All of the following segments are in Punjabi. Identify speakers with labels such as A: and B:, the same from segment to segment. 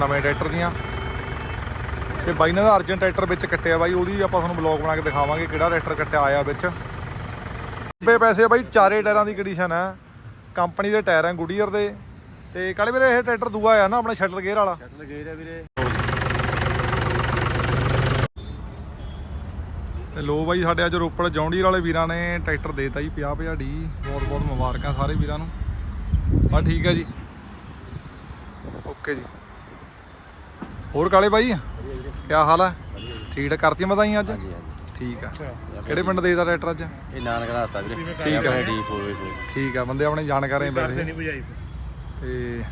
A: ਨਵੇਂ ਟਰੈਕਟਰ ਦੀਆਂ। ਤੇ ਬਾਈ ਨੇ ਦਾ ਅਰਜਨ ਟਰੈਕਟਰ ਵਿੱਚ ਕੱਟਿਆ ਬਾਈ ਉਹਦੀ ਆਪਾਂ ਤੁਹਾਨੂੰ ਬਲੌਗ ਬਣਾ ਕੇ ਦਿਖਾਵਾਂਗੇ ਕਿਹੜਾ ਟਰੈਕਟਰ ਕੱਟਿਆ ਆਇਆ ਵਿੱਚ। 90 ਪੈਸੇ ਬਾਈ? ਚਾਰੇ ਟਾਇਰਾਂ ਦੀ ਕੰਡੀਸ਼ਨ ਹੈ। ਕੰਪਨੀ ਦੇ ਟਾਇਰ ਹੈ ਗੁਡੀਅਰ ਦੇ। ਤੇ ਕਾਲੇ ਵੀਰੇ ਇਹ ਟਰੈਕਟਰ ਦੂਆ ਆ ਨਾ ਆਪਣਾ ਸ਼ਟਲ ਗੇਅਰ ਵਾਲਾ।
B: ਸ਼ਟਲ ਵੀਰੇ।
A: ਤੇ ਲੋ ਬਾਈ ਸਾਡੇ ਅੱਜ ਰੋਪੜ ਜੌਂਡੀਰ ਵਾਲੇ ਵੀਰਾਂ ਨੇ ਟਰੈਕਟਰ ਦੇਤਾ ਜੀ 50 50 ਡੀ। ਬਹੁਤ ਬਹੁਤ ਮੁਬਾਰਕਾਂ ਸਾਰੇ ਵੀਰਾਂ ਨੂੰ। ਬਸ ਠੀਕ ਹੈ ਜੀ। ਓਕੇ ਜੀ। ਹੋਰ ਕਾਲੇ ਬਾਈ? ਕੀ ਹਾਲ ਹੈ ਠੀਕ ਠਾਕ ਕਰਤੀ ਮਦਾਈ ਅੱਜ?
B: ਹਾਂਜੀ ਹਾਂਜੀ।
A: ਠੀਕ ਆ। ਕਿਹੜੇ ਪਿੰਡ ਦੇਤਾ ਟਰੈਕਟਰ ਅੱਜ?
B: ਇਹ ਨਾਨਕ ਦਾ ਹੱਤਾ ਵੀਰੇ।
A: ਠੀਕ ਆ।
B: ਡੀ 4
A: ਠੀਕ ਆ ਬੰਦੇ ਆਪਣੇ ਜਾਣਕਾਰ ਹੀ ਬੈਠੇ ਤੇ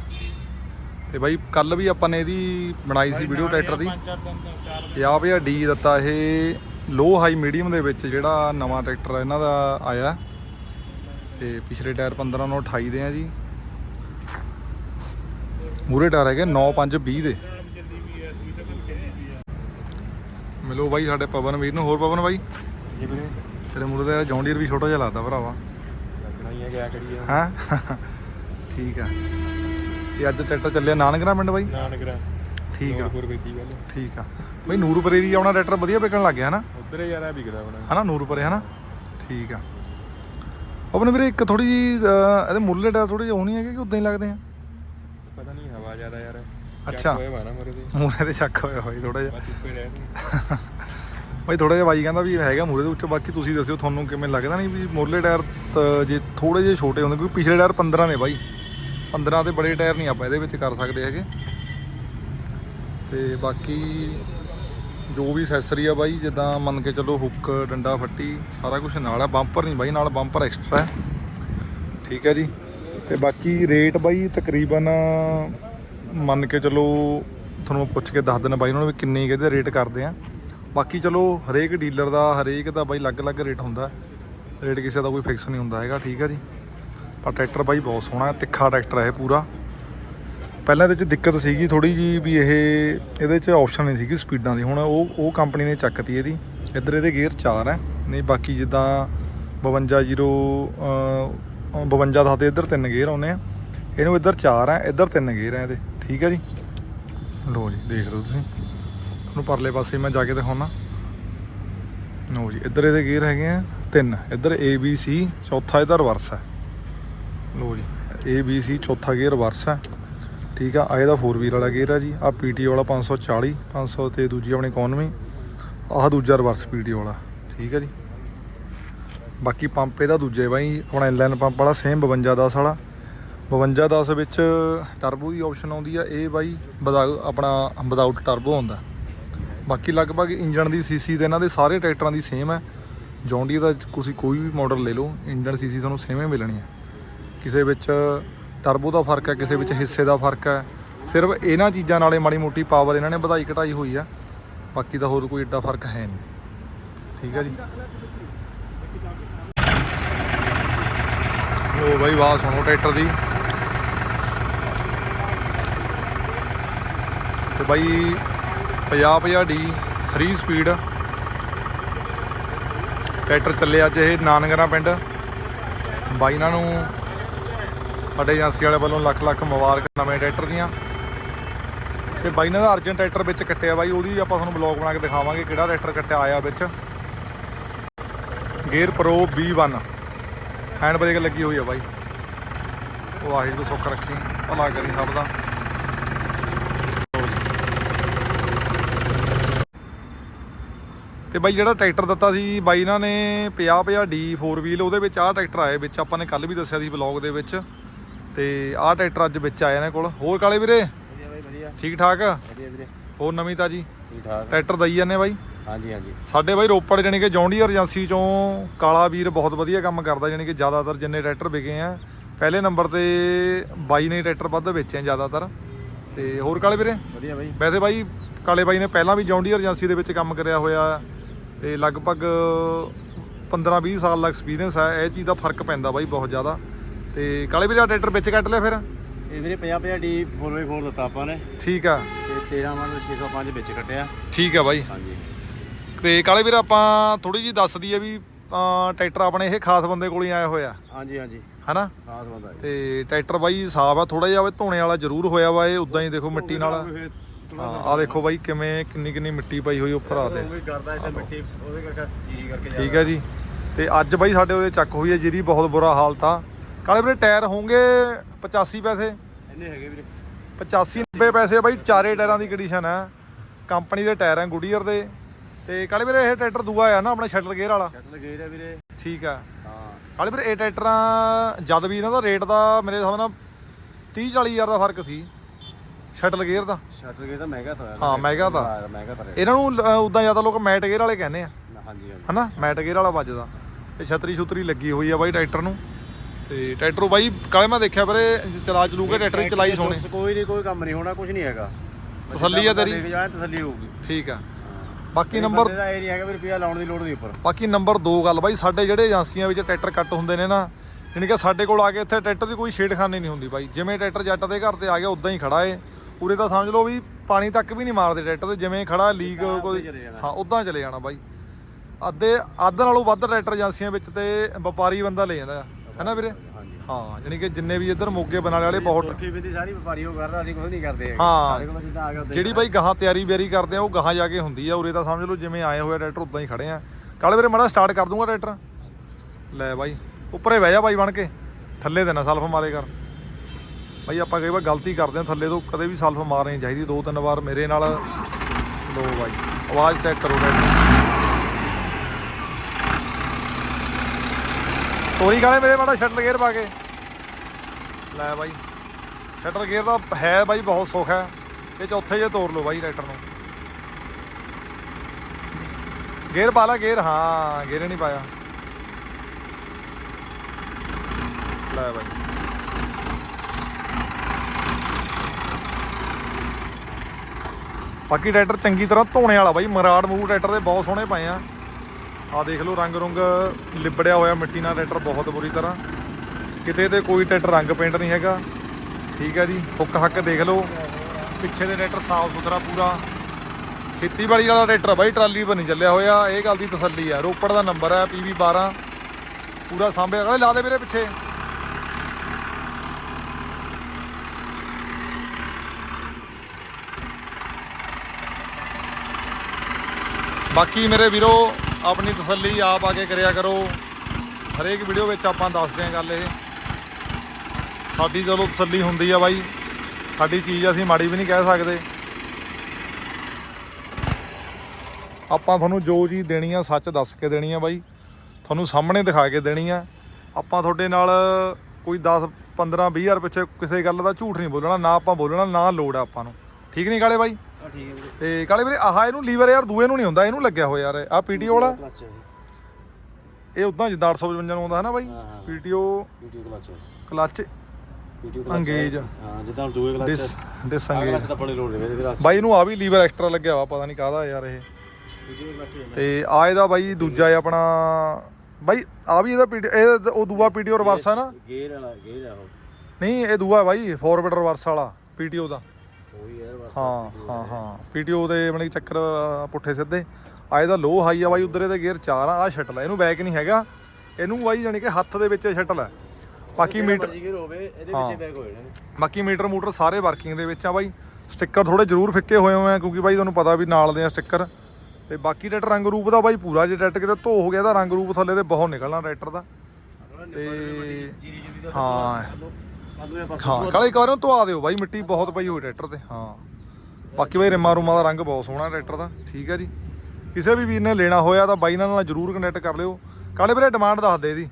A: ਤੇ ਬਾਈ ਕੱਲ ਵੀ ਆਪਾਂ ਨੇ ਇਹਦੀ ਬਣਾਈ ਸੀ ਵੀਡੀਓ ਟਰੈਕਟਰ ਦੀ। 50 ਡੀ ਦਿੱਤਾ ਇਹ ਲੋ ਹਾਈ ਮੀਡੀਅਮ ਦੇ ਵਿੱਚ ਜਿਹੜਾ ਨਵਾਂ ਟਰੈਕਟਰ ਇਹਨਾਂ ਦਾ ਆਇਆ। ਤੇ ਪਿਛਲੇ ਟਾਇਰ 15 ਨੂੰ 28 ਦੇ ਆ ਜੀ। ਮੂਰੇ ਟਾਇਰ ਹੈਗੇ 9 5 20 ਦੇ। ਮਿਲੋ ਬਾਈ ਸਾਡੇ ਪਵਨ ਵੀਰ ਨੂੰ। ਹੋਰ ਪਵਨ ਬਾਈ?
B: ਜੀ ਵੀਰੇ।
A: ਤੇਰੇ ਮੂਰੇ ਦਾ ਜੌਂਡੀਅਰ ਵੀ ਛੋਟਾ ਜਿਹਾ ਲੱਗਦਾ ਭਰਾਵਾ।
B: ਲੱਗਣਾ ਹੀ ਹੈ ਗਿਆ ਕਰੀ ਆ
A: ਹਾਂ? ਠੀਕ ਆ। ਇਹ ਅੱਜ ਟਰੈਕਟਰ ਚੱਲਿਆ ਨਾਨਕਰਾ ਪਿੰਡ ਬਾਈ?
B: ਨਾਨਕ ਦਾ
A: ਠੀਕ ਆ। ਠੀਕ ਆ। ਬਈ ਨੂਰਪੁਰੇ ਦੀ ਆਉਣਾ ਟਰੈਕਟਰ ਵਧੀਆ ਵਿਕਣ ਲੱਗ ਗਿਆ ਹਨਾ?
B: ਉਧਰ ਯਾਰ ਆ ਵਿਕਦਾ ਹੁਣ।
A: ਹਨਾ ਨੂਰਪੁਰੇ ਹਨਾ? ਠੀਕ ਆ। ਆਪਣੇ ਵੀਰੇ ਇੱਕ ਥੋੜੀ ਜੀ ਇਹਦੇ ਮੁੱਢਲੇ ਟਾਇਰ ਥੋੜੀ ਜਿਹੀ ਹੋਣੀ ਹੈਗੇ ਕਿ ਉਦਾਂ ਹੀ ਲੱਗਦੇ ਆ?
B: ਪਤਾ ਨਹੀਂ ਹਵਾ ਜ਼ਿਆਦਾ ਯਾਰ।
A: ਅੱਛਾ।
B: ਵਾ ਨਾ ਮਰੇ
A: ਤੇ। ਸ਼ੱਕ ਹੋਇਆ ਹੋਈ ਥੋੜਾ ਜਿਹਾ।
B: ਬਸ ਉੱਪਰ ਰਹਿ ਤੂੰ
A: ਬਈ ਥੋੜਾ ਜਿਹਾ ਬਾਈ ਕਹਿੰਦਾ ਵੀ ਹੈਗਾ ਮੂਰੇ ਦੇ ਉੱਚ ਬਾਕੀ ਤੁਸੀਂ ਦੱਸਿਓ ਤੁਹਾਨੂੰ ਕਿਵੇਂ ਲੱਗਦਾ ਨਹੀਂ ਵੀ ਮੁੱਢਲੇ ਟਾਇਰ ਤਾਂ ਜੇ ਥੋੜੇ ਜਿਹੇ ਛੋਟੇ ਹੁੰਦੇ ਕਿਉਂਕਿ ਪਿਛਲੇ ਟਾਇਰ 15 ਨੇ ਬਾਈ। 15 ਤੇ ਬੜੇ ਟਾਇਰ ਨਹੀਂ ਆਪਾਂ ਇਹਦੇ ਵਿੱਚ ਕਰ ਸਕਦੇ ਹੈਗੇ। ਤੇ ਬਾਕੀ ਜੋ ਵੀ ਐਕਸੈਸਰੀ ਆ ਬਾਈ ਜਿੱਦਾਂ ਮੰਨ ਕੇ ਚੱਲੋ ਹੁੱਕ ਡੰਡਾ ਫੱਟੀ ਸਾਰਾ ਕੁਝ ਨਾਲ ਆ ਬੰਪਰ ਨਹੀਂ ਬਾਈ ਨਾਲ ਬੰਪਰ ਐਕਸਟਰਾ ਹੈ। ਠੀਕ ਹੈ ਜੀ। ਤੇ ਬਾਕੀ ਰੇਟ ਬਾਈ ਤਕਰੀਬਨ ਮੰਨ ਕੇ ਚਲੋ ਤੁਹਾਨੂੰ ਪੁੱਛ ਕੇ ਦੱਸ ਦਿੰਦਾ ਬਾਈ ਉਹਨਾਂ ਨੂੰ ਵੀ ਕਿੰਨੇ ਕਿਹਦੇ ਰੇਟ ਕਰਦੇ ਆ। ਬਾਕੀ ਚਲੋ ਹਰੇਕ ਡੀਲਰ ਦਾ, ਹਰੇਕ ਦਾ ਬਾਈ ਅਲੱਗ-ਅਲੱਗ ਰੇਟ ਹੁੰਦਾ। ਰੇਟ ਕਿਸੇ ਦਾ ਕੋਈ ਫਿਕਸ ਨਹੀਂ ਹੁੰਦਾ ਹੈਗਾ, ਠੀਕ ਹੈ ਜੀ। ਪਰ ਟਰੈਕਟਰ ਬਾਈ ਬਹੁਤ ਸੋਹਣਾ ਹੈ, ਤਿੱਖਾ ਟਰੈਕਟਰ ਹੈ ਇਹ ਪੂਰਾ। ਪਹਿਲਾਂ ਇਹਦੇ 'ਚ ਦਿੱਕਤ ਸੀਗੀ ਥੋੜੀ ਜੀ ਵੀ ਇਹ, ਇਹਦੇ 'ਚ ਆਪਸ਼ਨ ਨਹੀਂ ਸੀਗੀ ਸਪੀਡਾਂ ਦੀ। ਹੁਣ ਉਹ ਉਹ ਕੰਪਨੀ ਨੇ ਚੱਕਤੀ ਇਹਦੀ। ਇੱਧਰ ਇਹਦੇ ਗੇਅਰ 4 ਹੈ। ਨਹੀਂ ਬਾਕੀ ਜਿੱਦਾਂ 52 0 52 ਦਾ ਤੇ ਇੱਧਰ ਤਿੰਨ ਗੇਅਰ ਆਉਨੇ ਆ। ਇਹਨੂੰ ਇੱਧਰ 4 ਹੈ, ਇੱਧਰ ਤਿੰਨ ਗੇਅਰ ਹੈ ਇਹਦੇ। ਠੀਕ ਹੈ ਜੀ? ਲੋ ਜੀ, ਦੇਖ ਲਓ ਤੁਸੀਂ। ਤੁਹਾਨੂੰ ਪਰਲੇ ਪਾਸੇ ਮੈਂ ਜਾ ਕੇ ਦਿਖਾਉਣਾ। ਲੋ ਜੀ, ਇੱਧਰ ਇਹਦੇ ਗੇਅਰ ਹੈਗੇ ਆ ਤਿੰਨ। ਇੱਧਰ A, B, C, ਚੌਥਾ ਇਹਦਾ ਰਿਵਰਸ ਹੈ। ਲੋ ਜੀ, A, B, C, ਚੌਥਾ ਗੇਅਰ ਰਿਵਰਸ ਹੈ। ਠੀਕ ਆ ਆ ਇਹਦਾ 4 ਵੀਲ ਵਾਲਾ ਗੇਅਰ ਆ ਜੀ। ਆ PTO ਵਾਲਾ 540 500 ਤੇ ਦੂਜੀ ਆਪਣੀ ਇਕਨੋਮੀ ਆਹ ਦੂਜਾ ਰਿਵਰਸ PTO ਵਾਲਾ, ਠੀਕ ਹੈ ਜੀ। ਬਾਕੀ ਪੰਪ ਇਹਦਾ ਦੂਜੇ ਬਾਈ ਆਪਣਾ ਇਨਲਾਈਨ ਪੰਪ ਵਾਲਾ ਸੇਮ 5210 ਵਾਲਾ। 5210 ਵਿੱਚ ਟਰਬੋ ਦੀ ਆਪਸ਼ਨ ਆਉਂਦੀ ਆ, ਇਹ ਬਾਈ ਵਿਦਾਊ ਆਪਣਾ ਵਿਦਾਊਟ ਟਰਬੋ ਆਉਂਦਾ ਬਾਕੀ ਲਗਭਗ ਇੰਜਨ ਦੀ ਸੀਸੀ ਤੇ ਇਹਨਾਂ ਦੇ ਸਾਰੇ ਟਰੈਕਟਰਾਂ ਦੀ ਸੇਮ ਹੈ ਜੌਂਡੀ ਦਾ ਤੁਸੀਂ ਕੋਈ ਵੀ ਮਾਡਲ ਲੈ ਲਓ ਇੰਜਨ ਸੀਸੀ ਤੁਹਾਨੂੰ ਸੇਮ ਹੀ ਮਿਲਣੀ ਹੈ ਕਿਸੇ ਵਿੱਚ ਟਰਬੋ ਦਾ ਫ਼ਰਕ ਹੈ ਕਿਸੇ ਵਿੱਚ ਹਿੱਸੇ ਦਾ ਫ਼ਰਕ ਹੈ ਸਿਰਫ ਇਹਨਾਂ ਚੀਜ਼ਾਂ ਨਾਲੇ ਮਾੜੀ ਮੋਟੀ ਪਾਵਰ ਇਹਨਾਂ ਨੇ ਵਧਾਈ ਘਟਾਈ ਹੋਈ ਆ। ਬਾਕੀ ਤਾਂ ਹੋਰ ਕੋਈ ਏਡਾ ਫ਼ਰਕ ਹੈ ਨਹੀਂ। ਠੀਕ ਹੈ ਜੀ। ਉਹ ਬਾਈ ਆਵਾਜ਼ ਸੁਣੋ ਟਰੈਕਟਰ ਦੀ। ਤੇ ਬਾਈ 50 50 ਡੀ 3 ਸਪੀਡ। ਟਰੈਕਟਰ ਚੱਲੇ ਅੱਜ ਇਹ ਨਾਨਗਰਾ ਪਿੰਡ। ਬਾਈ ਇਹਨਾਂ ਨੂੰ ਸਾਡੇ ਏਜੰਸੀ ਵਾਲੇ ਵੱਲੋਂ ਲੱਖ ਲੱਖ ਮੁਬਾਰਕ ਨਵੇਂ ਟਰੈਕਟਰ ਦੀਆਂ। ਤੇ ਬਾਈ ਇਹਨਾਂ ਦਾ ਅਰਜਨ ਟਰੈਕਟਰ ਵਿੱਚ ਕੱਟਿਆ ਬਾਈ, ਉਹਦੀ ਆਪਾਂ ਤੁਹਾਨੂੰ ਬਲੌਗ ਬਣਾ ਕੇ ਦਿਖਾਵਾਂਗੇ ਕਿਹੜਾ ਟਰੈਕਟਰ ਕੱਟਿਆ ਆਇਆ ਵਿੱਚ। Gear pro B1 hand brake ਲੱਗੀ ਹੋਈ ਆ ਬਾਈ। ਉਹ ਵਾਹਿਗੁਰੂ, ਸੁੱਖ ਰੱਖੀ। ਭਲਾ ਕਰੀ ਸਭ ਦਾ। ਤੇ ਬਾਈ ਜਿਹੜਾ ਟਰੈਕਟਰ ਦਿੱਤਾ ਸੀ ਬਾਈ ਇਹਨਾਂ ਨੇ 50 50 ਡੀ 4 ਵੀਲ ਉਹਦੇ ਵਿੱਚ ਆਹ ਟਰੈਕਟਰ ਆਏ ਵਿੱਚ ਆਪਾਂ ਨੇ ਕੱਲ ਵੀ ਦੱਸਿਆ ਸੀ ਬਲੌਗ ਦੇ ਵਿੱਚ। ਤੇ ਆਹ ਟਰੈਕਟਰ ਅੱਜ ਵਿੱਚ ਆਇਆ ਇਹਨਾਂ ਕੋਲ। ਹੋਰ ਕਾਲੇ ਵੀਰੇ?
B: ਵਧੀਆ ਬਾਈ ਵਧੀਆ।
A: ਠੀਕ ਠਾਕ?
B: ਵਧੀਆ ਵੀਰੇ।
A: ਹੋਰ ਨਵੀਂ ਤਾਜੀ?
B: ਠੀਕ ਠਾਕ।
A: ਟਰੈਕਟਰ ਦਈ ਜਾਂਦੇ ਬਾਈ?
B: ਹਾਂਜੀ ਹਾਂਜੀ।
A: ਸਾਡੇ ਬਾਈ ਰੋਪੜ ਜਾਣੀ ਕਿ ਜੌਂਡੀਅਰ ਏਜੰਸੀ ਚੋਂ ਕਾਲਾ ਵੀਰ ਬਹੁਤ ਵਧੀਆ ਕੰਮ ਕਰਦਾ ਜਾਣੀ ਕਿ ਜ਼ਿਆਦਾਤਰ ਜਿੰਨੇ ਟਰੈਕਟਰ ਵਿਕੇ ਆ ਪਹਿਲੇ ਨੰਬਰ ਤੇ ਬਾਈ ਨੇ ਟਰੈਕਟਰ ਵੱਧ ਵੇਚੇ ਆ ਜ਼ਿਆਦਾਤਰ। ਤੇ ਹੋਰ ਕਾਲੇ ਵੀਰੇ?
B: ਵਧੀਆ ਬਾਈ।
A: ਵੈਸੇ ਬਾਈ ਕਾਲੇ ਬਾਈ ਨੇ ਪਹਿਲਾਂ ਵੀ ਜੌਂਡੀਅਰ ਏਜੰਸੀ ਦੇ ਵਿੱਚ ਕੰਮ ਕਰਿਆ ਹੋਇਆ। ਤੇ ਲਗਭਗ 15-20 ਸਾਲ ਦਾ ਐਕਸਪੀਰੀਅੰਸ ਹੈ ਇਹ ਚੀਜ਼ ਦਾ ਫ਼ਰਕ ਪੈਂਦਾ ਬਾਈ ਬਹੁਤ ਜ਼ਿਆਦਾ। ਤੇ ਕਾਲੇ ਵੀਰੇ ਆ ਟਰੈਕਟਰ ਵਿੱਚ ਕੱਟ ਲਿਆ ਫਿਰ?
B: ਇਹ ਵੀਰੇ 50 50 ਡੀ 4x4 ਦਿੱਤਾ ਆਪਾਂ ਨੇ।
A: ਠੀਕ ਆ।
B: ਤੇ 13 ਮਾਡਲ 605 ਵਿੱਚ ਕੱਟਿਆ।
A: ਠੀਕ ਆ ਬਾਈ।
B: ਹਾਂਜੀ।
A: ਤੇ ਕਾਲੇ ਵੀਰ ਆਪਾਂ ਥੋੜੀ ਜੀ ਦੱਸਦੀ ਆ ਵੀ ਟਰੈਕਟਰ ਆਪਣੇ ਇਹ ਖਾਸ ਬੰਦੇ ਕੋਲ ਹੀ ਆਇਆ ਹੋਇਆ।
B: ਹਾਂਜੀ ਹਾਂਜੀ।
A: ਹਨਾ?
B: ਖਾਸ ਬੰਦਾ
A: ਤੇ ਟਰੈਕਟਰ ਬਾਈ ਸਾਫ਼ ਆ ਥੋੜਾ ਜਿਹਾ ਵਾ ਧੋਣੇ ਵਾਲਾ ਜ਼ਰੂਰ ਹੋਇਆ ਵਾ ਇਹ ਉਦਾਂ ਹੀ ਦੇਖੋ ਮਿੱਟੀ ਨਾਲ। ਆ ਦੇਖੋ ਬਾਈ ਕਿਵੇਂ ਕਿੰਨੀ ਕਿੰਨੀ ਮਿੱਟੀ ਪਈ ਹੋਈ ਉੱਪਰ ਆ ਤੇ।
B: ਉਹ ਵੀ ਕਰਦਾ ਇੱਥੇ ਮਿੱਟੀ ਉਹਦੇ ਕਰਕੇ ਚੀਰੀ ਕਰਕੇ
A: ਠੀਕ ਹੈ ਜੀ। ਤੇ ਅੱਜ ਬਾਈ ਸਾਡੇ ਉਹਦੇ ਚੱਕ ਹੋਈ ਹੈ ਜਿਹਦੀ ਬਹੁਤ ਬੁਰਾ ਹਾਲਤ ਆ ਕਾਲੇ ਵੀਰੇ ਟਾਇਰ ਹੋਣਗੇ 85 ਪੈਸੇ।
B: ਇੰਨੇ ਹੈਗੇ ਵੀਰੇ।
A: 85 90 ਪੈਸੇ ਬਾਈ ਚਾਰੇ ਟਾਇਰਾਂ ਦੀ ਕੰਡੀਸ਼ਨ ਹੈ। ਕੰਪਨੀ ਦੇ ਟਾਇਰ ਆ ਗੁਡੀਅਰ ਦੇ। ਤੇ ਕਾਲੇ ਵੀਰੇ ਇਹ ਟਰੈਕਟਰ ਦੂਆ ਆ ਨਾ ਆਪਣਾ ਸ਼ਟਲ ਗੇਅਰ ਵਾਲਾ।
B: ਸ਼ਟਲ ਗਏ ਰੇ ਵੀਰੇ।
A: ਠੀਕ ਆ
B: ਹਾਂ।
A: ਕਾਲੇ ਵੀਰੇ ਇਹ ਟਰੈਕਟਰਾਂ ਜਦ ਵੀ ਇਹਨਾਂ ਦਾ ਰੇਟ ਦਾ ਮੇਰੇ ਹਿਸਾਬ ਨਾਲ 30 40 ਹਜ਼ਾਰ ਦਾ ਫ਼ਰਕ ਸੀ। ਸ਼ਟਲ ਗੇਅਰ ਦਾ?
B: ਸ਼ਟਲ ਗਏ ਤਾਂ ਮਹਿੰਗਾ ਤਾਂ
A: ਹਾਂ, ਮਹਿੰਗਾ ਤਾਂ।
B: ਮਹਿੰਗਾ ਤਾਂ
A: ਇਹਨਾਂ ਨੂੰ ਉਦਾਂ ਜ਼ਿਆਦਾ ਲੋਕ ਮੈਟ ਗੇਅਰ ਵਾਲੇ ਕਹਿੰਦੇ ਆ।
B: ਹਾਂਜੀ ਹਾਂਜੀ।
A: ਹਨਾ? ਮੈਟ ਗੇਅਰ ਵਾਲਾ ਵੱਜਦਾ। ਤੇ ਛਤਰੀ ਛੁਤਰੀ ਲੱਗੀ ਹੋਈ ਆ ਬਾਈ ਟਰੈਕਟਰ ਨੂੰ। ਤੇ ਟਰੈਕਟਰ ਬਾਈ ਕਾਲੇ ਮੈਂ ਦੇਖਿਆ ਵੀਰੇ ਚਲਾ ਚਲੂ ਕੇ ਟਰੈਕਟਰ ਚਲਾਈ ਸੋਹਣੀ।
B: ਕੋਈ ਨਹੀਂ ਕੋਈ ਕੰਮ ਨਹੀਂ ਹੋਣਾ ਕੁਝ ਨਹੀਂ ਹੈਗਾ।
A: ਤਸੱਲੀ ਆ ਤੇਰੀ?
B: ਦੇਖ ਜਾਏ ਤਸੱਲੀ ਹੋਊਗੀ।
A: ਠੀਕ ਆ। ਬਾਕੀ ਨੰਬਰ
B: ਦਾ ਇਹ ਨਹੀਂ ਹੈਗਾ ਵੀ ਰੁਪਿਆ ਲਾਉਣ ਦੀ ਲੋੜ ਨਹੀਂ ਉੱਪਰ।
A: ਬਾਕੀ ਨੰਬਰ 2 ਗੱਲ ਬਾਈ ਸਾਡੇ ਜਿਹੜੇ ਏਜੰਸੀਆਂ ਵਿੱਚ ਟਰੈਕਟਰ ਕੱਟ ਹੁੰਦੇ ਨੇ ਨਾ ਯਾਨੀ ਕਿ ਸਾਡੇ ਕੋਲ ਆ ਕੇ ਇੱਥੇ ਟਰੈਕਟਰ ਦੀ ਕੋਈ ਛੇੜਖਾਨੀ ਨਹੀਂ ਹੁੰਦੀ ਬਾਈ। ਜਿਵੇਂ ਟਰੈਕਟਰ ਜੱਟ ਦੇ ਘਰ ਤੇ ਆ ਗਿਆ ਉਦਾਂ ਹੀ ਖੜਾ ਏ। ਉਰੇ ਤਾਂ ਸਮਝ ਲਓ ਵੀ ਪਾਣੀ ਤੱਕ ਵੀ ਨਹੀਂ ਮਾਰਦੇ ਟਰੈਕਟਰ ਤੇ ਜਿਵੇਂ ਖੜਾ ਲੀਕ ਕੋਈ। ਹਾਂ ਉਦਾਂ ਚਲੇ ਜਾਣਾ ਬਾਈ। ਅੱਧੇ ਅੱਧ ਨਾਲੋਂ ਵੱਧ ਟਰੈਕਟਰ ਏਜੰਸੀਆਂ ਵਿੱਚ ਤੇ ਵਪਾਰੀ ਬੰਦਾ ਲੈ ਜਾਂਦਾ ਹੈਨਾ ਵੀਰੇ?
B: ਹਾਂਜੀ
A: ਹਾਂ ਯਾਨੀ ਕਿ ਜਿੰਨੇ ਵੀ ਇੱਧਰ ਮੋਗੇ ਬਨਾਲੇ ਵਾਲੇ ਬਹੁਤ
B: ਸੁਰਖੀ ਬਿੰਦੀ ਸਾਰੀ ਵਪਾਰੀ ਉਹ ਕਰਦਾ ਅਸੀਂ ਕੁਝ ਨਹੀਂ ਕਰਦੇ।
A: ਹਾਂ।
B: ਹੀ
A: ਜਿਹੜੀ ਬਾਈ ਗਾਹਾਂ ਤਿਆਰੀ ਬਿਆਰੀ ਕਰਦੇ ਆ ਉਹ ਗਾਹਾਂ ਜਾ ਕੇ ਹੁੰਦੀ ਆ ਉਰੇ ਤਾਂ ਸਮਝ ਲਓ ਜਿਵੇਂ ਆਏ ਹੋਏ ਟਰੈਕਟਰ ਉਦਾਂ ਹੀ ਖੜੇ ਆ। ਕਾਲੇ ਵੀਰੇ ਮਾੜਾ ਸਟਾਰਟ ਕਰ ਦੂੰਗਾ ਟਰੈਕਟਰ। ਲੈ ਬਾਈ ਉੱਪਰੇ ਬਹਿ ਜਾ ਬਾਈ ਬਣ ਕੇ। ਥੱਲੇ ਦੇ ਨਾ ਸਲਫ ਮਾਰੇ ਕਰ। ਬਾਈ ਆਪਾਂ ਕਈ ਵਾਰ ਗਲਤੀ ਕਰਦੇ ਆ ਥੱਲੇ ਤੋਂ, ਕਦੇ ਵੀ ਸਲਫ ਮਾਰਨੀ ਚਾਹੀਦੀ, ਦੋ ਤਿੰਨ ਵਾਰ ਮੇਰੇ ਨਾਲ। ਲੋ ਬਾਈ, ਆਵਾਜ਼ ਚੈੱਕ ਕਰੋ ਟਰੈਕਟਰ ਤੋਰੀ ਕਾਲੇ ਮੇਰੇ, ਮਾੜਾ ਸ਼ਟਰ ਗੇਅਰ ਪਾ ਕੇ। ਲੈ ਬਾਈ ਸ਼ਟਰ ਗੇਅਰ ਦਾ ਹੈ ਬਾਈ, ਬਹੁਤ ਸੁੱਖ ਹੈ। ਇਹ ਚੌਥੇ ਜੇ ਤੋੜ ਲਓ ਬਾਈ ਟਰੈਕਟਰ ਨੂੰ। ਗੇਅਰ ਪਾ ਲਾ ਗੇਅਰ ਹਾਂ ਗੇਅਰ ਨਹੀਂ ਪਾਇਆ। ਲੈ ਬਾਈ। ਬਾਕੀ ਟਰੈਕਟਰ ਚੰਗੀ ਤਰ੍ਹਾਂ ਧੋਣੇ ਵਾਲਾ ਬਾਈ, ਮਰਾੜ ਮੂਰ ਟਰੈਕਟਰ ਦੇ ਬਹੁਤ ਸੋਹਣੇ ਪਏ ਆ। ਆ ਦੇਖ ਲਓ, ਰੰਗ ਰੁੰਗ ਲਿਬੜਿਆ ਹੋਇਆ ਮਿੱਟੀ ਨਾਲ ਟਰੈਕਟਰ ਬਹੁਤ ਬੁਰੀ ਤਰ੍ਹਾਂ। ਕਿਤੇ ਤੇ ਕੋਈ ਟਰੈਕਟਰ ਰੰਗ ਪੇਂਟ ਨਹੀਂ ਹੈਗਾ। ਠੀਕ ਹੈ ਜੀ, ਹੁੱਕ ਹੱਕ ਦੇਖ ਲਓ। ਪਿੱਛੇ ਦੇ ਟਰੈਕਟਰ ਸਾਫ਼ ਸੁਥਰਾ ਪੂਰਾ। ਖੇਤੀਬਾੜੀ ਵਾਲਾ ਟਰੈਕਟਰ ਬਾਈ, ਟਰਾਲੀ ਪਰ ਨਹੀਂ ਚੱਲਿਆ ਹੋਇਆ। ਇਹ ਗੱਲ ਦੀ ਤਸੱਲੀ ਆ। ਰੋਪੜ ਦਾ ਨੰਬਰ ਹੈ PV 12 ਪੂਰਾ ਸਾਂਭਿਆ। ਅਗਲੇ ਲਾ ਦੇ ਵੀਰੇ ਪਿੱਛੇ। ਬਾਕੀ ਮੇਰੇ ਵੀਰੋ, ਆਪਣੀ ਤਸੱਲੀ ਆਪ ਆ ਕੇ ਕਰਿਆ ਕਰੋ। ਹਰੇਕ ਵੀਡੀਓ ਵਿੱਚ ਆਪਾਂ ਦੱਸਦੇ ਹਾਂ ਗੱਲ ਇਹ। ਸਾਡੀ ਚਲੋ ਤਸੱਲੀ ਹੁੰਦੀ ਆ ਬਾਈ। ਸਾਡੀ ਚੀਜ਼ ਅਸੀਂ ਮਾੜੀ ਵੀ ਨਹੀਂ ਕਹਿ ਸਕਦੇ। ਆਪਾਂ ਤੁਹਾਨੂੰ ਜੋ ਚੀਜ਼ ਦੇਣੀ ਆ, ਸੱਚ ਦੱਸ ਕੇ ਦੇਣੀ ਆ ਬਾਈ। ਤੁਹਾਨੂੰ ਸਾਹਮਣੇ ਦਿਖਾ ਕੇ ਦੇਣੀ ਆ। ਆਪਾਂ ਤੁਹਾਡੇ ਨਾਲ ਕੋਈ 10 15 20 ਹਜ਼ਾਰ ਪਿੱਛੇ ਕਿਸੇ ਗੱਲ ਦਾ ਝੂਠ ਨਹੀਂ ਬੋਲਣਾ। ਨਾ ਆਪਾਂ ਬੋਲਣਾ, ਨਾ ਲੋੜ ਆ ਆਪਾਂ ਨੂੰ। ਠੀਕ ਨਹੀਂ ਕਾਲੇ ਬਾਈ?
B: ਠੀਕ ਹੈ ਵੀਰੇ।
A: ਤੇ ਕਾਲੇ ਵੀਰੇ ਆਹ ਇਹਨੂੰ ਲੀਵਰ ਯਾਰ ਦੂਏ ਨੂੰ ਨਹੀਂ ਹੁੰਦਾ ਇਹਨੂੰ ਲੱਗਿਆ ਹੋਇਆ ਯਾਰ ਆ ਪੀਟੀਓ ਵਾਲਾ।
B: ਕਲਚ ਹੈ
A: ਇਹ ਉਦਾਂ ਜਿੱਦਾਂ 855 ਨੂੰ ਆਉਂਦਾ ਹੈ ਨਾ ਬਾਈ?
B: ਹਾਂ, ਹਾਂ।
A: ਪੀਟੀਓ
B: ਵੀਡੀਓ ਕਲਚ ਹੈ
A: ਕਲਚ
B: ਵੀਡੀਓ ਕਲਚ। ਹਾਂ ਜਿੱਦਾਂ ਦੂਏ ਕਲਚ।
A: ਡਿਸ
B: ਕਲਚ
A: ਡਿਸੰਗੇਜ
B: ਤਾਂ ਬੜੇ ਲੋੜ ਨੇ ਵਿੱਚ।
A: ਬਾਈ ਨੂੰ ਆ ਵੀ ਲੀਵਰ ਐਕਸਟਰਾ ਲੱਗਿਆ ਵਾ ਪਤਾ ਨਹੀਂ ਕਾਹਦਾ ਯਾਰ ਇਹ।
B: ਵੀਡੀਓ ਕਲਚ ਹੈ
A: ਤੇ ਆ ਇਹਦਾ ਬਾਈ ਦੂਜਾ ਹੈ ਆਪਣਾ ਬਾਈ ਆ ਵੀ ਇਹਦਾ ਪੀਟੀ ਇਹ ਉਹ ਦੂਆ ਪੀਟੀਓ ਰਿਵਰਸ ਆ ਨਾ?
B: ਗੇਅਰ ਵਾਲਾ ਗੇਅਰ ਆ ਉਹ।
A: ਨਹੀਂ ਇਹ ਦੂਆ ਬਾਈ ਫਾਰਵਰਡ ਰਿਵਰਸ ਵਾਲਾ ਪੀਟੀਓ ਦਾ।
B: ਉਹੀ ਹੈ ਬਸ
A: ਹਾਂ ਹਾਂ ਹਾਂ। ਪੀਟੀਓ ਦੇ ਮਤਲਬ ਕਿ ਚੱਕਰ ਪੁੱਠੇ ਸਿੱਧੇ। ਆ ਇਹਦਾ ਲੋ ਹਾਈ ਆ ਬਾਈ ਉਧਰ ਇਹਦੇ ਗੇਅਰ 4 ਆ ਆ ਸ਼ਟਲ ਆ। ਇਹਨੂੰ ਬੈਕ ਨਹੀਂ ਹੈਗਾ। ਇਹਨੂੰ ਬਾਈ ਜਾਨੀ ਕਿ ਹੱਥ ਦੇ ਵਿੱਚ ਸ਼ਟਲ ਹੈ ਬਾਕੀ ਮੀਟਰ
B: ਗੇਅਰ ਹੋਵੇ ਇਹਦੇ ਵਿੱਚ ਬੈਕ ਹੋਏ ਨੇ।
A: ਬਾਕੀ ਮੀਟਰ ਮੂਟਰ ਸਾਰੇ ਵਰਕਿੰਗ ਦੇ ਵਿੱਚ ਆ ਬਾਈ। ਸਟicker ਥੋੜੇ ਜ਼ਰੂਰ ਫਿੱਕੇ ਹੋਏ ਹੋਏ ਆ ਕਿਉਂਕਿ ਬਾਈ ਤੁਹਾਨੂੰ ਪਤਾ ਵੀ ਨਾਲ ਦੇ ਆ ਸਟicker ਤੇ ਬਾਕੀ ਟਰੈਕਟਰ ਰੰਗ ਰੂਪ ਦਾ ਬਾਈ ਪੂਰਾ ਜੇ ਟਰੈਕਟਰ ਕਿਤੇ ਧੋ ਹੋ ਗਿਆ ਤਾਂ ਰੰਗ ਰੂਪ ਥੱਲੇ ਤੇ ਬਹੁਤ ਨਿਕਲਣਾ ਟਰੈਕਟਰ ਦਾ। ਤੇ
B: ਦਾ
A: ਹਾਂ। ਹਾਂ ਕਾਲੇ ਇੱਕ ਵਾਰ ਉਹਨੂੰ ਧਵਾ ਦਿਓ ਬਾਈ ਮਿੱਟੀ ਬਹੁਤ ਪਈ ਹੋਈ ਟਰੈਕਟਰ ਤੇ ਹਾਂ। ਬਾਕੀ ਬਾਈ ਰਿਮਾ ਰੂਮਾ ਦਾ ਰੰਗ ਬਹੁਤ ਸੋਹਣਾ ਟਰੈਕਟਰ ਦਾ ਠੀਕ ਹੈ ਜੀ। ਕਿਸੇ ਵੀ ਵੀਰ ਨੇ ਲੈਣਾ ਹੋਇਆ ਤਾਂ ਬਾਈ ਨਾਲ ਨਾਲ ਜਰੂਰ ਕਨੈਕਟ ਕਰ ਲਿਓ। ਕਾਲੇ ਵੀਰੇ ਡਿਮਾਂਡ ਦੱਸ ਦੇ ਇਹਦੀ।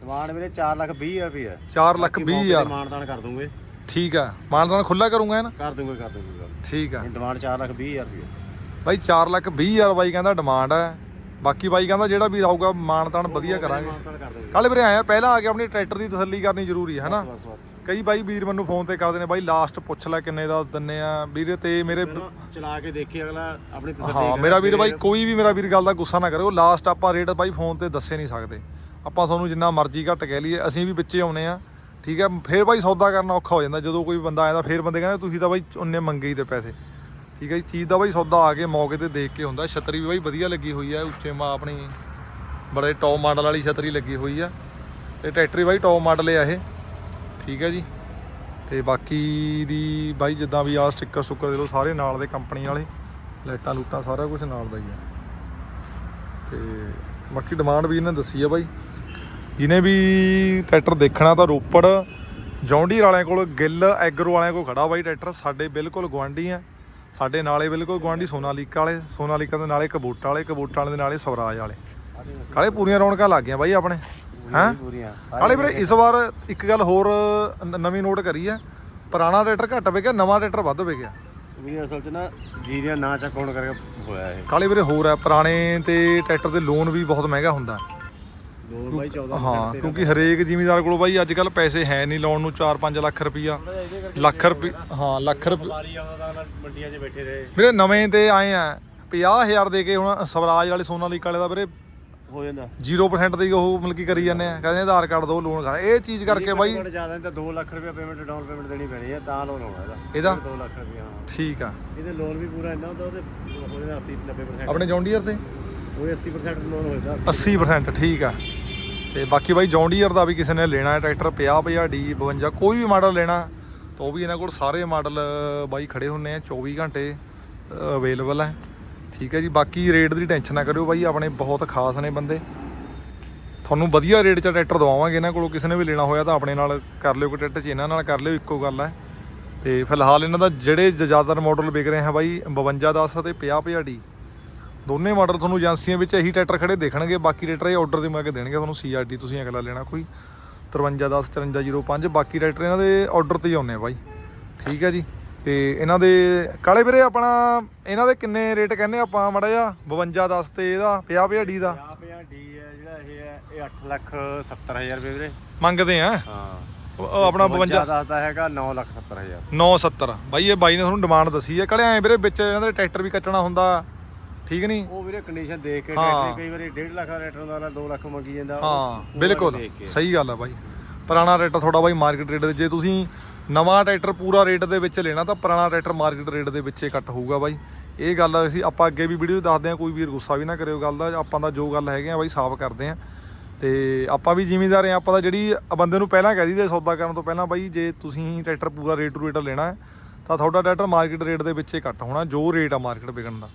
B: ਡਿਮਾਂਡ ਵੀਰੇ 4 ਲੱਖ 20 ਹਜ਼ਾਰ ਰੁਪਏ
A: 4 ਲੱਖ 20 ਹਜ਼ਾਰ।
B: ਮਾਨਦਾਨ ਕਰ ਦੂੰਗੇ।
A: ਠੀਕ ਆ ਮਾਨਦਾਨ ਖੁੱਲਾ ਕਰੂੰਗਾ ਇਹ ਨਾ?
B: ਕਰ ਦੂੰਗੇ ਕਰ ਦੂੰਗੇ ਗੱਲ।
A: ਠੀਕ ਆ।
B: ਡਿਮਾਂਡ 4 ਲੱਖ 20 ਹਜ਼ਾਰ ਰੁਪਏ
A: ਬਾਈ 4 ਲੱਖ 20 ਹਜ਼ਾਰ ਬਾਈ ਕਹਿੰਦਾ ਡਿਮਾਂਡ ਹੈ ਬਾਕੀ ਬਾਈ ਕਹਿੰਦਾ ਜਿਹੜਾ ਵੀ ਆਊਗਾ ਮਾਨਤਾਨ ਵਧੀਆ ਕਰਾਂਗੇ। ਕਾਲੇ ਵੀਰੇ ਆਇਆ ਪਹਿਲਾਂ ਆ ਕੇ ਆਪਣੀ ਟਰੈਕਟਰ ਦੀ ਤਸੱਲੀ ਕਰਨੀ ਜ਼ਰੂਰੀ ਹੈ ਹਨਾ ਕਈ ਬਾਈ ਵੀਰ ਮੈਨੂੰ ਫੋਨ ਤੇ ਕਰਦੇ ਨੇ ਬਾਈ ਲਾਸਟ ਪੁੱਛ ਲੈ ਕਿੰਨੇ ਦਾ ਦਿੰਨੇ ਆ। ਵੀਰੇ ਤੇ ਮੇਰੇ
B: ਚਲਾ ਕੇ ਦੇਖੀ ਅਗਲਾ ਆਪਣੀ ਤਸੱਲੀ
A: ਹਾਂ ਮੇਰਾ ਵੀਰ ਬਾਈ ਕੋਈ ਵੀ ਮੇਰਾ ਵੀਰ ਗੱਲ ਦਾ ਗੁੱਸਾ ਨਾ ਕਰਿਓ ਲਾਸਟ ਆਪਾਂ ਰੇਟ ਬਾਈ ਫੋਨ ਤੇ ਦੱਸੇ ਨਹੀਂ ਸਕਦੇ। ਆਪਾਂ ਤੁਹਾਨੂੰ ਜਿੰਨਾ ਮਰਜ਼ੀ ਘੱਟ ਕਹਿ ਲਈਏ ਅਸੀਂ ਵੀ ਵਿੱਚੇ ਆਉਨੇ ਆ ਠੀਕ ਹੈ ਫੇਰ ਬਾਈ ਸੌਦਾ ਕਰਨਾ ਔਖਾ ਹੋ ਜਾਂਦਾ ਜਦੋਂ ਕੋਈ ਬੰਦਾ ਆਇਆ ਤਾਂ ਫੇਰ ਬੰਦੇ ਕਹਿੰਦੇ ਤੁਸੀਂ ਤਾਂ ਬਾਈ ਉਹਨੇ ਮੰਗੇ ਹੀ ਤੇ ਪੈਸੇ। ਠੀਕ ਹੈ ਜੀ ਚੀਜ਼ ਦਾ ਬਾਈ ਸੌਦਾ ਆ ਕੇ ਮੌਕੇ ਤੇ ਦੇਖ ਕੇ ਹੁੰਦਾ ਛਤਰੀ ਵੀ ਬਾਈ ਵਧੀਆ ਲੱਗੀ ਹੋਈ ਹੈ ਉੱਚੇ ਮਾ ਆਪਣੀ ਬੜੇ ਟੌਪ ਮਾਡਲ ਵਾਲੀ ਛਤਰੀ ਲੱਗੀ ਹੋਈ ਆ ਤੇ ਟਰੈਕਟਰ ਬਾਈ ਟੌਪ ਮਾਡਲ ਆ ਇਹ। ਠੀਕ ਹੈ ਜੀ। ਤੇ ਬਾਕੀ ਦੀ ਬਾਈ ਜਿੱਦਾਂ ਵੀ ਆ ਸਟicker ਸੁੱਕਰ ਦੇ ਲੋ ਸਾਰੇ ਨਾਲ ਦੇ ਕੰਪਨੀ ਵਾਲੇ ਲਾਈਟਾਂ ਲੂਟਾਂ ਸਾਰਾ ਕੁਝ ਨਾਲ ਦਾ ਹੀ ਆ। ਤੇ ਬਾਕੀ ਡਿਮਾਂਡ ਵੀ ਇਹਨੇ ਦੱਸੀ ਆ ਬਾਈ। ਜਿਹਨੇ ਵੀ ਟਰੈਕਟਰ ਦੇਖਣਾ ਤਾਂ ਰੋਪੜ ਜੌਂਡੀਰ ਵਾਲਿਆਂ ਕੋਲ ਗਿੱਲ ਐਗਰੋ ਵਾਲਿਆਂ ਕੋਲ ਖੜਾ ਬਾਈ ਟਰੈਕਟਰ ਸਾਡੇ ਬਿਲਕੁਲ ਗੁਆਂਢੀ ਆ। ਸਾਡੇ ਨਾਲੇ ਬਿਲਕੁਲ ਗੁਆਂਢੀ ਸੋਨਾਲੀਕਾ ਵਾਲੇ। ਸੋਨਾਲੀਕਾ ਦੇ ਨਾਲੇ ਕਬੂਟਾ ਵਾਲੇ ਕਬੂਟਾ ਵਾਲੇ ਦੇ ਨਾਲੇ ਸਵਰਾਜ ਵਾਲੇ। ਕਾਲੇ ਪੂਰੀਆਂ ਰੌਣਕਾਂ ਲੱਗ ਗਈਆਂ ਬਾਈ ਆਪਣੇ। ਹੈਂ?
B: ਪੂਰੀਆਂ।
A: ਕਾਲੇ ਵੀਰੇ ਇਸ ਵਾਰ ਇੱਕ ਗੱਲ ਹੋਰ ਨ- ਨਵੀਂ ਨੋਟ ਕਰੀ ਆ ਪੁਰਾਣਾ ਟਰੈਕਟਰ ਘੱਟ ਵਿਕਿਆ ਨਵਾਂ ਟਰੈਕਟਰ ਵੱਧ ਵਿਕਿਆ।
B: ਵੀ ਅਸਲ 'ਚ ਨਾ ਜੀਰੀਆਂ ਨਾ ਚੱਕਣ ਕਰਕੇ ਹੋਇਆ ਇਹ।
A: ਕਾਲੇ ਵੀਰੇ ਹੋਰ ਆ ਪੁਰਾਣੇ ਤੇ ਟਰੈਕਟਰ ਦੇ ਲੋਨ ਵੀ ਬਹੁਤ ਮਹਿੰਗਾ ਹੁੰਦਾ।
B: ਦੋ ਬਾਈ 14
A: ਹਾਂ ਕਿਉਂਕਿ ਹਰੇਕ ਜ਼ਿਮੀਦਾਰ ਕੋਲ ਬਾਈ ਅੱਜ ਕੱਲ ਪੈਸੇ ਹੈ ਨਹੀਂ ਲਾਉਣ ਨੂੰ 4-5 ਲੱਖ ਰੁਪਈਆ। ਲੱਖ ਰੁਪਏ ਹਾਂ ਲੱਖ
B: ਆਉਂਦਾ ਤਾਂ ਮੰਡੀਆਂ 'ਚ ਬੈਠੇ ਰਹੇ।
A: ਵੀਰੇ ਨਵੇਂ ਤੇ ਆਏ ਆ। 50000 ਦੇ ਕੇ ਹੁਣ ਸਵਰਾਜ ਵਾਲੇ ਸੋਨਾਲੀਕਾ ਵਾਲੇ ਦਾ ਵੀਰੇ
B: ਹੋ ਜਾਂਦਾ।
A: 0% ਦੀ ਉਹ ਮਤਲਬ ਕੀ ਕਰੀ ਜਾਂਦੇ ਆ। ਕਹਿੰਦੇ ਆਧਾਰ ਕਾਰਡ ਦੋ ਲੋਨ ਕਰ ਇਹ ਚੀਜ਼ ਕਰਕੇ ਬਾਈ
B: ਘੱਟ ਜ਼ਿਆਦਾ ਨਹੀਂ ਤਾਂ 2 ਲੱਖ ਰੁਪਏ ਪੇਮੈਂਟ ਡਾਊਨ ਪੇਮੈਂਟ ਦੇਣੀ ਪੈਣੀ ਹੈ ਤਾਂ ਲੋਨ ਆਉਣਾ ਇਹਦਾ।
A: ਇਹਦਾ?
B: 2 ਲੱਖ ਰੁਪਏ ਹਾਂ।
A: ਠੀਕ ਆ।
B: ਇਹਦੇ ਲੋਨ ਵੀ ਪੂਰਾ ਇੰਨਾ ਹੁੰਦਾ ਉਹਦੇ ਉਹਦੇ 80 90%
A: ਆਪਣੇ ਜੌਂਡੀਅਰ ਤੇ?
B: ਉਹਦੇ 80% ਲੋਨ ਹੋ ਜਾਂਦਾ
A: 80% ਠੀਕ ਆ। ਤੇ ਬਾਕੀ ਬਾਈ ਜੌਂਡੀਅਰ ਦਾ ਵੀ ਕਿਸੇ ਨੇ ਲੈਣਾ ਹੈ ਟਰੈਕਟਰ 50 50 ਡੀ 52 ਕੋਈ ਵੀ ਮਾਡਲ ਲੈਣਾ ਤਾਂ ਉਹ ਵੀ ਇਹਨਾਂ ਕੋਲ ਸਾਰੇ ਮਾਡਲ ਬਾਈ ਖੜੇ ਹੁੰਨੇ ਆ 24 ਘੰਟੇ ਅਵੇਲੇਬਲ ਹੈ ਠੀਕ ਹੈ ਜੀ, ਬਾਕੀ ਰੇਟ ਦੀ ਟੈਨਸ਼ਨ ਨਾ ਕਰਿਓ ਬਾਈ, ਆਪਣੇ ਬਹੁਤ ਖਾਸ ਨੇ ਬੰਦੇ। ਤੁਹਾਨੂੰ ਵਧੀਆ ਰੇਟ 'ਚ ਟਰੈਕਟਰ ਦਵਾਵਾਂਗੇ ਇਹਨਾਂ ਕੋਲੋਂ, ਕਿਸੇ ਨੇ ਵੀ ਲੈਣਾ ਹੋਇਆ ਤਾਂ ਆਪਣੇ ਨਾਲ ਕਰ ਲਿਓ ਟਰੈਕਟਰ 'ਚ ਇਹਨਾਂ ਨਾਲ ਕਰ ਲਿਓ ਇੱਕੋ ਗੱਲ ਹੈ। ਤੇ ਫਿਲਹਾਲ ਇਹਨਾਂ ਦਾ ਜਿਹੜੇ ਜ਼ਿਆਦਾਤਰ ਮਾਡਲ ਵਿਕ ਰਹੇ ਹੈ ਬਾਈ 52 10 ਅਤੇ 50 50 ਦੋਨੇ ਮਾਡਲ ਤੁਹਾਨੂੰ ਏਜੰਸੀਆਂ ਵਿੱਚ ਇਹੀ ਟਰੈਕਟਰ ਖੜੇ ਦੇਖਣਗੇ, ਬਾਕੀ ਟਰੈਕਟਰ ਇਹ ਆਰਡਰ ਤੇ ਮੰਗਾ ਕੇ ਦੇਣਗੇ ਤੁਹਾਨੂੰ ਸੀਆਰਡੀ ਤੁਸੀਂ ਅਗਲਾ ਲੈਣਾ ਕੋਈ। 5310 5305 ਬਾਕੀ ਟਰੈਕਟਰ ਇਹਨਾਂ ਦੇ ਆਰਡਰ ਤੇ ਹੀ ਆਉਨੇ ਆ ਬਾਈ। ਠੀਕ ਹੈ ਜੀ। ਤੇ ਇਹਨਾਂ ਦੇ ਕਾਲੇ ਵੀਰੇ ਆਪਣਾ ਇਹਨਾਂ ਦੇ ਕਿੰਨੇ ਰੇਟ ਕਹਿੰਦੇ ਆਪਾਂ ਮੜਾ ਜਾ 52 10 ਤੇ ਇਹਦਾ 50 50 ਡੀ ਦਾ।
B: 50 ਡੀ ਹੈ ਜਿਹੜਾ ਇਹ ਹੈ ਇਹ 8 ਲੱਖ 70000 ਰੁਪਏ ਵੀਰੇ।
A: ਮੰਗਦੇ ਆ?
B: ਹਾਂ।
A: ਉਹ- ਆਪਣਾ 52
B: ਦੱਸਦਾ ਹੈਗਾ 9 ਲੱਖ 70000
A: 970 ਬਾਈ ਇਹ ਬਾਈ ਨੇ ਤੁਹਾਨੂੰ ਡਿਮਾਂਡ ਦੱਸੀ ਹੈ। ਕਲੇ ਐ ਵੀਰੇ ਵਿੱਚ ਇਹਨਾਂ ਦੇ ਟਰੈਕਟਰ ਵੀ ਕੱਟਣਾ ਹੁੰਦਾ। ਠੀਕ ਨਹੀਂ?
B: ਉਹ ਵੀਰੇ ਕੰਡੀਸ਼ਨ ਦੇਖ ਕੇ। ਟਰੈਕਟਰ ਕਈ ਵਾਰੀ 1.5 ਲੱਖ ਦਾ ਦਾ 2 ਲੱਖ ਮੰਗੀ ਜਾਂਦਾ।
A: ਹਾਂ ਬਿਲਕੁਲ। ਸਹੀ ਗੱਲ ਆ ਬਾਈ। ਪੁਰਾਣਾ ਟਰੈਕਟਰ ਤੁਹਾਡਾ ਬਾਈ ਮਾਰਕੀਟ ਰੇਟ ਜੇ ਤੁਸੀਂ ਨਵਾਂ ਟਰੈਕਟਰ ਪੂਰਾ ਰੇਟ ਦੇ ਵਿੱਚ ਲੈਣਾ ਤਾਂ ਪੁਰਾਣਾ ਟਰੈਕਟਰ ਮਾਰਕੀਟ ਰੇਟ ਦੇ ਵਿੱਚ ਹੀ ਕੱਟ ਹੋਊਗਾ ਬਾਈ। ਇਹ ਗੱਲ ਅਸੀਂ ਆਪਾਂ ਅੱਗੇ ਵੀ ਵੀਡੀਓ ਦੱਸਦੇ ਆ ਕੋਈ ਵੀਰ ਗੁੱਸਾ ਵੀ ਨਾ ਕਰਿਓ ਗੱਲ ਦਾ। ਆਪਾਂ ਦਾ ਜੋ ਗੱਲ ਹੈਗੇ ਆ ਬਾਈ, ਸਾਫ਼ ਕਰਦੇ ਆ ਤੇ ਆਪਾਂ ਵੀ ਜ਼ਿਮੀਂਦਾਰ ਆ ਆਪਾਂ ਦਾ ਜਿਹੜੀ ਬੰਦੇ ਨੂੰ ਪਹਿਲਾਂ ਕਹਿ ਦਈਦੇ ਸੌਦਾ ਕਰਨ ਤੋਂ ਪਹਿਲਾਂ ਬਾਈ, ਜੇ ਤੁਸੀਂ ਟਰੈਕਟਰ ਪੂਰਾ ਰੇਟ ਟੂ ਰੇਟ ਲੈਣਾ ਹੈ, ਤਾਂ ਤੁਹਾਡਾ ਟਰੈਕਟਰ ਮਾਰਕੀਟ ਰੇਟ ਦੇ ਵਿੱਚ ਹੀ ਕੱਟ ਹੋਣਾ, ਜੋ ਰੇਟ ਆ ਮਾਰਕੀਟ ਵਿਕਣ ਦਾ।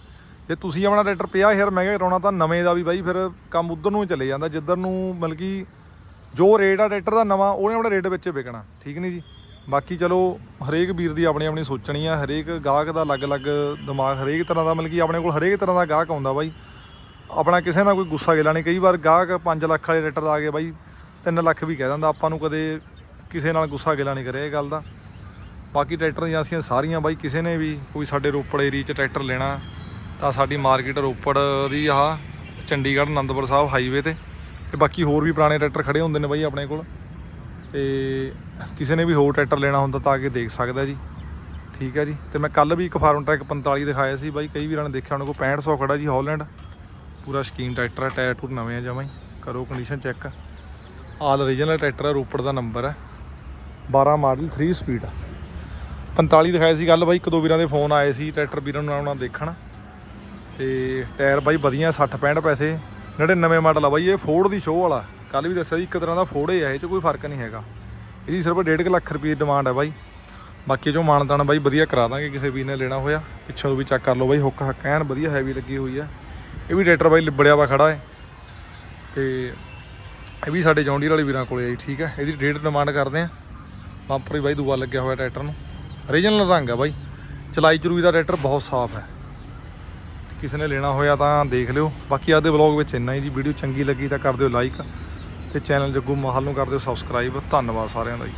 A: ਜੇ ਤੁਸੀਂ ਆਪਣਾ ਟਰੈਕਟਰ 50000 ਮਹਿੰਗਾ ਕਰਾਉਣਾ, ਤਾਂ ਨਵੇਂ ਦਾ ਵੀ ਬਾਈ ਫਿਰ ਕੰਮ ਉਧਰ ਨੂੰ ਹੀ ਚਲੇ ਜਾਂਦਾ, ਜਿੱਧਰ ਨੂੰ ਮਤਲਬ ਕਿ ਜੋ ਰੇਟ ਆ ਟਰੈਕਟਰ ਦਾ ਨਵਾਂ, ਉਹਨੇ ਆਪਣੇ ਰੇਟ ਵਿੱਚ ਵਿਕਣਾ, ਠੀਕ ਨਹੀਂ ਜੀ? ਬਾਕੀ ਚਲੋ, ਹਰੇਕ ਵੀਰ ਦੀ ਆਪਣੀ ਆਪਣੀ ਸੋਚਣੀ ਆ, ਹਰੇਕ ਗਾਹਕ ਦਾ ਅਲੱਗ-ਅਲੱਗ ਦਿਮਾਗ, ਹਰੇਕ ਤਰ੍ਹਾਂ ਦਾ ਮਤਲਬ ਕਿ ਆਪਣੇ ਕੋਲ ਹਰੇਕ ਤਰ੍ਹਾਂ ਦਾ ਗਾਹਕ ਆਉਂਦਾ ਬਾਈ। ਆਪਣਾ ਕਿਸੇ ਨਾਲ ਕੋਈ ਗੁੱਸਾ ਗਿਲਾ ਨਹੀਂ, ਕਈ ਵਾਰ ਗਾਹਕ 5 ਲੱਖ ਵਾਲੇ ਟਰੈਕਟਰ ਆ ਗਏ ਬਾਈ 3 ਲੱਖ ਵੀ ਕਹਿ ਦਿੰਦਾ, ਆਪਾਂ ਨੂੰ ਕਦੇ ਕਿਸੇ ਨਾਲ ਗੁੱਸਾ ਗਿਲਾ ਨਹੀਂ ਕਰਿਆ ਇਹ ਗੱਲ ਦਾ। ਬਾਕੀ ਟਰੈਕਟਰ ਏਜੰਸੀਆਂ ਸਾਰੀਆਂ ਬਾਈ, ਕਿਸੇ ਨੇ ਵੀ ਕੋਈ ਸਾਡੇ ਰੋਪੜ ਏਰੀਆ 'ਚ ਟਰੈਕਟਰ ਲੈਣਾ, ਤਾਂ ਸਾਡੀ ਮਾਰਕੀਟ ਰੋਪੜ ਦੀ ਆ, ਚੰਡੀਗੜ੍ਹ, ਅਨੰਦਪੁਰ ਸਾਹਿਬ ਹਾਈਵੇ ਤੇ। ਤੇ ਬਾਕੀ ਹੋਰ ਵੀ ਪੁਰਾਣੇ ਟਰੈਕਟਰ ਖੜੇ ਹੁੰਦੇ ਨੇ ਬਾਈ ਆਪਣੇ ਕੋਲ। ਤੇ ਕਿਸੇ ਨੇ ਵੀ ਹੋਰ ਟਰੈਕਟਰ ਲੈਣਾ ਹੁੰਦਾ ਤਾਂ ਆ ਕੇ ਦੇਖ ਸਕਦਾ ਜੀ। ਠੀਕ ਹੈ ਜੀ। ਤੇ ਮੈਂ ਕੱਲ ਵੀ ਇੱਕ ਫਾਰਮ ਟਰੈਕ 45 ਦਿਖਾਇਆ ਸੀ ਬਾਈ, ਕਈ ਵੀਰਾਂ ਨੇ ਦੇਖਿਆ, ਉਹਨਾਂ ਕੋਲ 6500 ਖੜਾ ਜੀ ਹਾਲੈਂਡ। ਪੂਰਾ ਸ਼ਕੀਨ ਟਰੈਕਟਰ ਹੈ ਟਾਇਰ ਟੂਰ ਨਵੇਂ ਆ ਜਮਾਂ ਹੀ। ਕਰੋ condition check all original tractor ਹੈ ਰੋਪੜ ਦਾ ਨੰਬਰ ਹੈ 12 ਮਾਡਲ 3 ਸਪੀਡ 45 ਦਿਖਾਇਆ ਸੀ ਕੱਲ ਬਾਈ, ਇੱਕ ਦੋ ਵੀਰਾਂ ਦੇ ਫੋਨ ਆਏ ਸੀ, ਟਰੈਕਟਰ ਵੀਰਾਂ ਨੂੰ ਆਉਣਾ ਦੇਖਣ। ਤੇ ਟਾਇਰ ਬਾਈ ਵਧੀਆ 60 65 ਪੈਸੇ। ਜਿਹੜੇ ਨਵੇਂ ਮਾਡਲ ਆ ਬਾਈ, ਇਹ ਫੋਰਡ ਦੀ ਸ਼ੋਅ ਵਾਲਾ। ਕੱਲ ਵੀ ਦੱਸਿਆ ਸੀ ਇੱਕ ਤਰ੍ਹਾਂ ਦਾ ਫੋੜੇ ਆ, ਇਹ ਚ ਕੋਈ ਫ਼ਰਕ ਨਹੀਂ ਹੈਗਾ। ਇਹਦੀ ਸਿਰਫ 1.5 ਲੱਖ ਰੁਪਏ ਦੀ ਡਿਮਾਂਡ ਹੈ ਬਾਈ। ਬਾਕੀ ਜੋ ਮਾਨਤਾਨ ਬਾਈ, ਵਧੀਆ ਕਰਾ ਦਾਂਗੇ ਕਿਸੇ ਵੀਰ ਨੇ ਲੈਣਾ ਹੋਇਆ। ਪਿੱਛੋਂ ਵੀ ਚੈੱਕ ਕਰ ਲਓ ਬਾਈ, ਹੁੱਕ ਹੱਕ ਐਨ ਵਧੀਆ ਹੈਵੀ ਲੱਗੀ ਹੋਈ ਹੈ ਇਹ ਵੀ ਟਰੈਕਟਰ ਬਾਈ ਲਿਬੜਿਆ ਵਾ ਖੜਾ ਹੈ ਤੇ ਇਹ ਵੀ ਸਾਡੇ ਜੌਂਡੀਰ ਵਾਲੇ ਵੀਰਾਂ ਕੋਲੇ ਹੈ ਜੀ, ਠੀਕ ਹੈ ਇਹਦੀ ਡੇਟ ਡਿਮਾਂਡ ਕਰਦੇ ਆ। ਬੰਪਰ ਵੀ ਬਾਈ ਦੂਆ ਲੱਗਿਆ ਹੋਇਆ ਟਰੈਕਟਰ ਨੂੰ। ਓਰੀਜਨਲ ਰੰਗ ਹੈ ਬਾਈ। ਚਲਾਈ ਚਰੂਈ ਦਾ ਟਰੈਕਟਰ ਬਹੁਤ ਸਾਫ਼ ਹੈ ਕਿਸੇ ਨੇ ਲੈਣਾ ਹੋਇਆ ਤਾਂ ਦੇਖ ਲਿਓ। ਬਾਕੀ ਆਦੇ ਵਲੌਗ ਵਿੱਚ ਇੰਨਾ ਹੀ ਜੀ। ਵੀਡੀਓ ਚੰਗੀ ਲੱਗੀ ਤਾਂ ਕਰ ਦਿਓ ਲਾਈਕ ਤੇ ਚੈਨਲ ਜੱਗੂ ਮਾਹਲ ਨੂੰ ਕਰ ਦਿਓ ਸਬਸਕ੍ਰਾਈਬ। ਧੰਨਵਾਦ ਸਾਰਿਆਂ ਦਾ ਜੀ।